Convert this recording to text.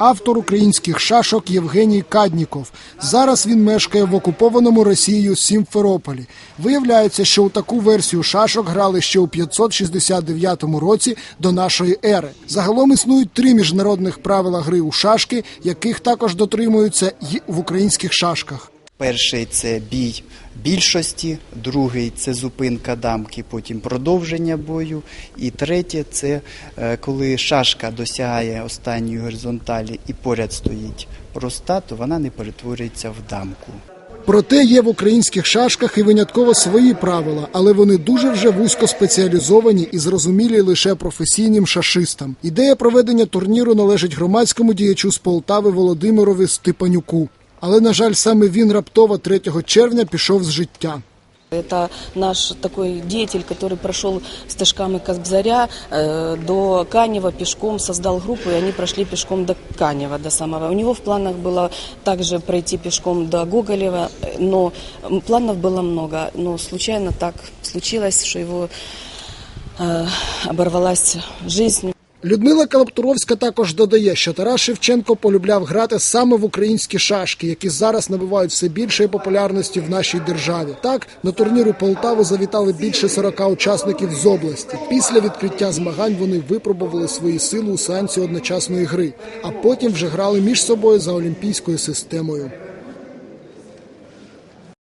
Автор українських шашок Євгеній Кадніков. Зараз він мешкає в окупованому Росією Сімферополі. Виявляється, що у таку версію шашок грали ще у 569 році до нашої ери. Загалом існують три міжнародних правила гри у шашки, яких також дотримуються й в українських шашках. Перший це бій більшості, другий це зупинка дамки, потім продовження бою. І третє це е, коли шашка досягає останньої горизонталі і поряд стоїть проста, то вона не перетворюється в дамку. Проте є в українських шашках і винятково свої правила, але вони дуже вже вузько спеціалізовані і зрозумілі лише професійним шашистам. Ідея проведення турніру належить громадському діячу з Полтави Володимирові Степанюку. Але, на жаль, саме він раптово 3 червня пішов з життя. Это наш такой деятель, который прошел стежками Кобзаря э, до Канева пешком, создал группу, и они прошли пешком до Канева, до самого. У него в планах было также пройти пешком до Гоголева, э, но м, планов было много. Но случайно так случилось, что его э, оборвалась жизнь. Людмила Калаптуровська також додає, що Тарас Шевченко полюбляв грати саме в українські шашки, які зараз набувають все більшої популярності в нашій державі. Так на турнір у Полтаву завітали більше 40 учасників з області. Після відкриття змагань вони випробували свої сили у сеансі одночасної гри, а потім вже грали між собою за олімпійською системою.